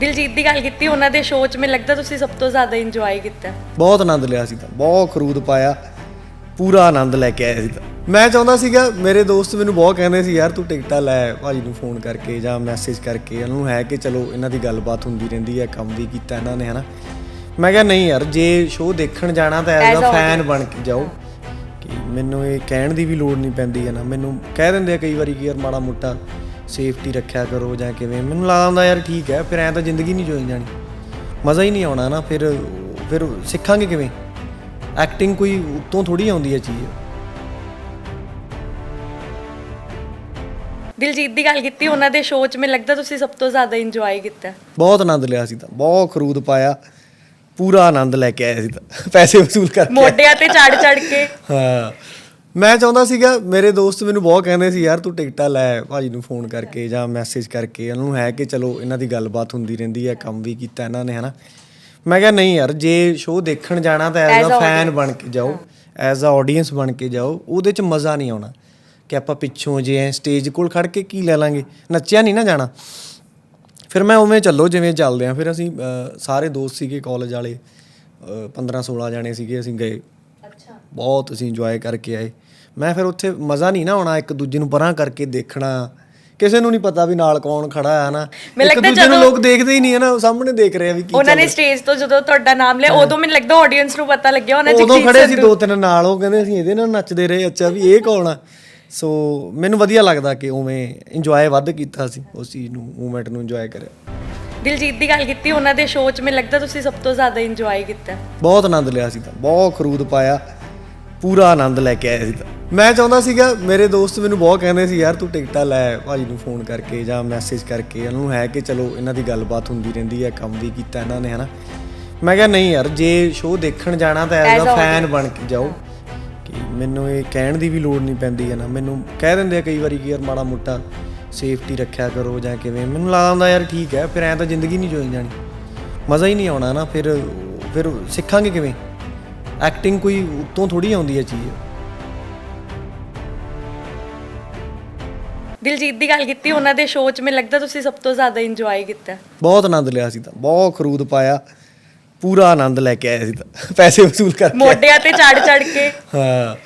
ਦਿਲਜੀਤ ਦੀ ਗੱਲ ਕੀਤੀ ਉਹਨਾਂ ਦੇ ਸ਼ੋਅ 'ਚ ਮੈਨੂੰ ਲੱਗਦਾ ਤੁਸੀਂ ਸਭ ਤੋਂ ਜ਼ਿਆਦਾ ਇੰਜੋਏ ਕੀਤਾ। ਬਹੁਤ ਆਨੰਦ ਲਿਆ ਸੀ ਤਾਂ ਬਹੁਤ ਖਰੂਦ ਪਾਇਆ ਪੂਰਾ ਆਨੰਦ ਲੈ ਕੇ ਆਇਆ ਸੀ ਤਾਂ। ਮੈਂ ਚਾਹੁੰਦਾ ਸੀਗਾ ਮੇਰੇ ਦੋਸਤ ਮੈਨੂੰ ਬਹੁਤ ਕਹਿੰਦੇ ਸੀ ਯਾਰ ਤੂੰ ਟਿਕਟਾਂ ਲੈ ਭਾਜੀ ਨੂੰ ਫੋਨ ਕਰਕੇ ਜਾਂ ਮੈਸੇਜ ਕਰਕੇ ਇਹਨਾਂ ਨੂੰ ਹੈ ਕਿ ਚਲੋ ਇਹਨਾਂ ਦੀ ਗੱਲਬਾਤ ਹੁੰਦੀ ਰਹਿੰਦੀ ਹੈ ਕੰਮ ਵੀ ਕੀਤਾ ਇਹਨਾਂ ਨੇ ਹਨਾ? ਮੈਂ ਕਿਹਾ ਨਹੀਂ ਯਾਰ ਜੇ ਸ਼ੋਅ ਦੇਖਣ ਜਾਣਾ ਤਾਂ ਐਜ਼ ਅ ਫੈਨ ਬਣ ਕੇ ਜਾਓ। ਕਿ ਮੈਨੂੰ ਇਹ ਕਹਿਣ ਦੀ ਵੀ ਲੋੜ ਨਹੀਂ ਪੈਂਦੀ ਹੈ ਨਾ। ਮੈਨੂੰ ਕਹਿ ਦਿੰਦੇ ਆ ਕਈ ਵਾਰੀ ਕਿ ਯਾਰ ਮਾੜਾ ਮੋਟਾ ਸੇਫਟੀ ਰੱਖਿਆ ਕਰੋ ਜਾਂ ਕਿਵੇਂ? ਮੈਨੂੰ ਲੱਗਦਾ ਹੁੰਦਾ ਯਾਰ ਠੀਕ ਹੈ ਫਿਰ ਐਂ ਤਾਂ ਜ਼ਿੰਦਗੀ ਨਹੀਂ ਜੋਈ ਜਾਣੀ। ਮਜ਼ਾ ਹੀ ਨਹੀਂ ਆਉਣਾ ਨਾ ਫਿਰ ਫਿਰ ਸਿੱਖਾਂਗੇ ਕਿਵੇਂ? ਐਕਟਿੰਗ ਕੋਈ ਉੱਤੋਂ ਥੋੜੀ ਆਉਂਦੀ ਹੈ ਚੀਜ਼। ਦਿਲਜੀਤ ਦੀ ਗੱਲ ਕੀਤੀ ਉਹਨਾਂ ਦੇ ਸ਼ੋਅ 'ਚ ਮੈਨੂੰ ਲੱਗਦਾ ਤੁਸੀਂ ਸਭ ਤੋਂ ਜ਼ਿਆਦਾ ਇੰਜੋਏ ਕੀਤਾ। ਬਹੁਤ ਆਨੰਦ ਲਿਆ ਸੀ ਤਾਂ ਬਹੁਤ ਖਰੂਦ ਪਾਇਆ। ਪੂਰਾ ਆਨੰਦ ਲੈ ਕੇ ਆਇਆ ਸੀ ਤਾਂ ਪੈਸੇ ਵਸੂਲ ਕਰਕੇ। ਮੋਢਿਆਂ ਤੇ ਚੜ ਚੜ ਕੇ। ਹਾਂ। ਮੈਂ ਚਾਹੁੰਦਾ ਸੀਗਾ ਮੇਰੇ ਦੋਸਤ ਮੈਨੂੰ ਬਹੁਤ ਕਹਿੰਦੇ ਸੀ ਯਾਰ ਤੂੰ ਟਿਕਟਾਂ ਲੈ ਭਾਜੀ ਨੂੰ ਫੋਨ ਕਰਕੇ ਜਾਂ ਮੈਸੇਜ ਕਰਕੇ ਇਹਨਾਂ ਨੂੰ ਹੈ ਕਿ ਚਲੋ ਇਹਨਾਂ ਦੀ ਗੱਲਬਾਤ ਹੁੰਦੀ ਰਹਿੰਦੀ ਹੈ ਕੰਮ ਵੀ ਕੀਤਾ ਇਹਨਾਂ ਨੇ ਹਨਾ? ਮੈਂ ਕਿਹਾ ਨਹੀਂ ਯਾਰ ਜੇ ਸ਼ੋਅ ਦੇਖਣ ਜਾਣਾ ਤਾਂ ਐਜ਼ ਅ ਫੈਨ ਬਣ ਕੇ ਜਾਓ ਐਜ਼ ਅ ਆਡੀਅנס ਬਣ ਕੇ ਜਾਓ ਉਹਦੇ 'ਚ ਮਜ਼ਾ ਨਹੀਂ ਆਉਣਾ ਕਿ ਆਪਾਂ ਪਿੱਛੋਂ ਜੇ ਐ ਸਟੇਜ ਕੋਲ ਖੜ ਕੇ ਕੀ ਲੈ ਲਾਂਗੇ ਨੱਚਿਆ ਨਹੀਂ ਨਾ ਜਾਣਾ। ਫਿਰ ਮੈਂ ਉਵੇਂ ਚੱਲੋ ਜਿਵੇਂ ਚੱਲਦੇ ਆ ਫਿਰ ਅਸੀਂ ਸਾਰੇ ਦੋਸਤ ਸੀਗੇ ਕਾਲਜ ਵਾਲੇ 15 16 ਜਾਣੇ ਸੀਗੇ ਅਸੀਂ ਗਏ। ਬਹੁਤ ਅਸੀਂ ਇੰਜੋਏ ਕਰਕੇ ਆਏ। ਮੈਂ ਫਿਰ ਉੱਥੇ ਮਜ਼ਾ ਨਹੀਂ ਨਾ ਆਉਣਾ ਇੱਕ ਦੂਜੇ ਨੂੰ ਪਰਾਂ ਕਰਕੇ ਦੇਖਣਾ। ਕਿਸੇ ਨੂੰ ਨਹੀਂ ਪਤਾ ਵੀ ਨਾਲ ਕੌਣ ਖੜਾ ਹੈ ਨਾ ਇੱਕ ਦੂਜੇ ਨੂੰ ਲੋਕ ਦੇਖਦੇ ਹੀ ਨਹੀਂ ਹੈ ਨਾ ਉਹ ਸਾਹਮਣੇ ਦੇਖ ਰਹੇ ਆ ਵੀ ਕੀ ਉਹਨਾਂ ਨੇ ਸਟੇਜ ਤੋਂ ਜਦੋਂ ਤੁਹਾਡਾ ਨਾਮ ਲਿਆ ਉਦੋਂ ਮੈਨੂੰ ਲੱਗਦਾ ਆਡੀਅנס ਨੂੰ ਪਤਾ ਲੱਗਿਆ ਉਹਨਾਂ ਰਿਹਾ। ਉਦੋਂ ਖੜੇ ਸੀ ਦੋ ਤਿੰਨ ਨਾਲ ਉਹ ਕਹਿੰਦੇ ਅਸੀਂ ਇਹਦੇ ਨਾਲ ਨੱਚਦੇ ਰਹੇ ਅੱਛਾ ਵੀ ਇਹ ਕੌਣ ਆ? ਸੋ ਮੈਨੂੰ ਵਧੀਆ ਲੱਗਦਾ ਕਿ ਉਵੇਂ ਇੰਜੋਏ ਵੱਧ ਕੀਤਾ ਸੀ ਉਸ ਚੀਜ਼ ਨੂੰ ਮੂਵਮੈਂਟ ਨੂੰ ਇੰਜੋਏ ਕਰਿਆ। ਦਿਲਜੀਤ ਦੀ ਗੱਲ ਕੀਤੀ ਉਹਨਾਂ ਦੇ ਸ਼ੋਅ 'ਚ ਮੈਨੂੰ ਲੱਗਦਾ ਤੁਸੀਂ ਸਭ ਤੋਂ ਜ਼ਿਆਦਾ ਇੰਜੋਏ ਕੀਤਾ। ਬਹੁਤ ਆਨੰਦ ਲਿਆ ਸੀ ਤਾਂ ਬਹੁਤ ਖਰੂਦ ਪਾਇਆ। ਪੂਰਾ ਆਨੰਦ ਲੈ ਕੇ ਆਇਆ ਸੀ। ਤਾਂ ਮੈਂ ਚਾਹੁੰਦਾ ਸੀਗਾ ਮੇਰੇ ਦੋਸਤ ਮੈਨੂੰ ਬਹੁਤ ਕਹਿੰਦੇ ਸੀ ਯਾਰ ਤੂੰ ਟਿਕਟਾਂ ਲੈ ਭਾਜੀ ਨੂੰ ਫੋਨ ਕਰਕੇ ਜਾਂ ਮੈਸੇਜ ਕਰਕੇ। ਇਹਨਾਂ ਨੂੰ ਹੈ ਕਿ ਚਲੋ ਇਹਨਾਂ ਦੀ ਗੱਲਬਾਤ ਹੁੰਦੀ ਰਹਿੰਦੀ ਹੈ ਕੰਮ ਵੀ ਕੀਤਾ ਇਹਨਾਂ ਨੇ ਹਨਾ। ਮੈਂ ਕਿਹਾ ਨਹੀਂ ਯਾਰ ਜੇ ਸ਼ੋਅ ਦੇਖਣ ਜਾਣਾ ਤਾਂ ਐਜ਼ ਅ ਫੈਨ ਬਣ ਕੇ ਜਾਓ। ਕਿ ਮੈਨੂੰ ਇਹ ਕਹਿਣ ਦੀ ਵੀ ਲੋੜ ਨਹੀਂ ਪੈਂਦੀ ਹੈ ਨਾ। ਮੈਨੂੰ ਕਹਿ ਦਿੰਦੇ ਆ ਕਈ ਵਾਰੀ ਕਿ ਯਾਰ ਮਾੜਾ ਮੋਟਾ ਸੇਫਟੀ ਰੱਖਿਆ ਕਰੋ ਜਾਂ ਕਿਵੇਂ। ਮੈਨੂੰ ਲੱਗਦਾ ਹੁੰਦਾ ਯਾਰ ਠੀਕ ਹੈ ਫਿਰ ਐਂ ਤਾਂ ਜ਼ਿੰਦਗੀ ਨਹੀਂ ਜੋਈ ਜਾਣੀ। ਮਜ਼ਾ ਹੀ ਨਹੀਂ ਆਉਣਾ ਨਾ ਫਿਰ ਫਿਰ ਸਿੱਖਾਂਗੇ ਕਿਵੇਂ? ਐਕਟਿੰਗ ਕੋਈ ਉੱਤੋਂ ਥੋੜੀ ਆਉਂਦੀ ਹੈ ਚੀਜ਼। ਦਿਲਜੀਤ ਦੀ ਗੱਲ ਕੀਤੀ ਉਹਨਾਂ ਦੇ ਸ਼ੋਅ 'ਚ ਮੈਨੂੰ ਲੱਗਦਾ ਤੁਸੀਂ ਸਭ ਤੋਂ ਜ਼ਿਆਦਾ ਇੰਜੋਏ ਕੀਤਾ। ਬਹੁਤ ਆਨੰਦ ਲਿਆ ਸੀ ਤਾਂ ਬਹੁਤ ਖਰੂਦ ਪਾਇਆ ਪੂਰਾ ਆਨੰਦ ਲੈ ਕੇ ਆਇਆ ਸੀ ਤਾਂ ਪੈਸੇ ਵਸੂਲ ਕਰਕੇ। ਮੋਢਿਆਂ ਤੇ ਚੜ ਚੜ ਕੇ। ਹਾਂ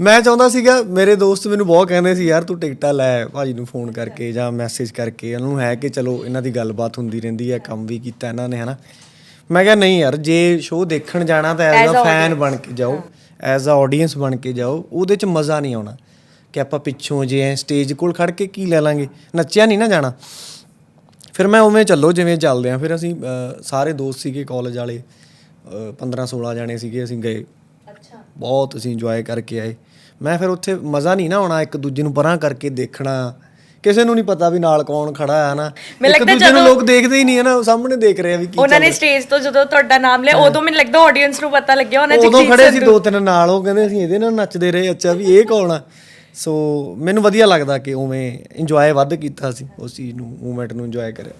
ਮੈਂ ਚਾਹੁੰਦਾ ਸੀਗਾ ਮੇਰੇ ਦੋਸਤ ਮੈਨੂੰ ਬਹੁਤ ਕਹਿੰਦੇ ਸੀ ਯਾਰ ਤੂੰ ਟਿਕਟਾਂ ਲੈ ਭਾਜੀ ਨੂੰ ਫੋਨ ਕਰਕੇ ਜਾਂ ਮੈਸੇਜ ਕਰਕੇ ਇਹਨਾਂ ਨੂੰ ਹੈ ਕਿ ਚਲੋ ਇਹਨਾਂ ਦੀ ਗੱਲਬਾਤ ਹੁੰਦੀ ਰਹਿੰਦੀ ਹੈ ਕੰਮ ਵੀ ਕੀਤਾ ਇਹਨਾਂ ਨੇ ਹਨਾ? ਮੈਂ ਕਿਹਾ ਨਹੀਂ ਯਾਰ ਜੇ ਸ਼ੋਅ ਦੇਖਣ ਜਾਣਾ ਤਾਂ ਐਜ਼ ਅ ਫੈਨ ਬਣ ਕੇ ਜਾਓ ਐਜ਼ ਅ ਆਡੀਅנס ਬਣ ਕੇ ਜਾਓ ਉਹਦੇ 'ਚ ਮਜ਼ਾ ਨਹੀਂ ਆਉਣਾ ਕਿ ਆਪਾਂ ਪਿੱਛੋਂ ਜੇ ਐ ਸਟੇਜ ਕੋਲ ਖੜ ਕੇ ਕੀ ਲੈ ਲਾਂਗੇ। ਨੱਚਿਆ ਨਹੀਂ ਨਾ ਜਾਣਾ। ਫਿਰ ਮੈਂ ਉਵੇਂ ਚੱਲੋ ਜਿਵੇਂ ਚੱਲਦੇ ਆ ਫਿਰ ਅਸੀਂ ਸਾਰੇ ਦੋਸਤ ਸੀਗੇ ਕਾਲਜ ਵਾਲੇ 15 16 ਜਾਣੇ ਸੀਗੇ ਅਸੀਂ ਗਏ। ਅੱਛਾ। ਬਹੁਤ ਅਸੀਂ ਇੰਜੋਏ ਕਰਕੇ ਆਏ। ਮੈਂ ਫਿਰ ਉੱਥੇ ਮਜ਼ਾ ਨਹੀਂ ਨਾ ਆਉਣਾ ਇੱਕ ਦੂਜੇ ਨੂੰ ਪਰਾਂ ਕਰਕੇ ਦੇਖਣਾ। ਕਿਸੇ ਨੂੰ ਨਹੀਂ ਪਤਾ ਵੀ ਨਾਲ ਕੌਣ ਖੜਾ ਹੈ ਨਾ ਮੈਨੂੰ ਇੱਕ ਲੱਗਦਾ ਦੂਜੇ ਨੂੰ ਜਦੋਂ- ਲੋਕ ਦੇਖਦੇ ਹੀ ਨਹੀਂ ਹੈ ਨਾ ਉਹ ਸਾਹਮਣੇ ਦੇਖ ਰਹੇ ਆ ਵੀ ਕੀ ਉਹਨਾਂ ਨੇ। ਸਟੇਜ ਤੋਂ ਜਦੋਂ ਤੁਹਾਡਾ ਨਾਮ ਲਿਆ ਉਦੋਂ ਮੈਨੂੰ ਲੱਗਦਾ ਆਡੀਅנס ਨੂੰ ਪਤਾ ਲੱਗਿਆ ਉਹਨਾਂ ਉਦੋਂ ਜਗਜੀਤ ਖੜੇ ਸੀ ਦੋ ਤਿੰਨ ਨਾਲ ਉਹ ਕਹਿੰਦੇ ਅਸੀਂ ਇਹਦੇ ਨਾਲ ਨੱਚਦੇ ਰਹੇ ਅੱਛਾ ਵੀ ਇਹ ਕੌਣ ਆ? ਸੋ ਮੈਨੂੰ ਵਧੀਆ ਲੱਗਦਾ ਕਿ ਉਵੇਂ ਇੰਜੋਏ ਵੱਧ ਕੀਤਾ ਸੀ ਉਸ ਚੀਜ਼ ਨੂੰ ਮੂਵਮੈਂਟ ਨੂੰ ਇੰਜੋਏ ਕਰਿਆ।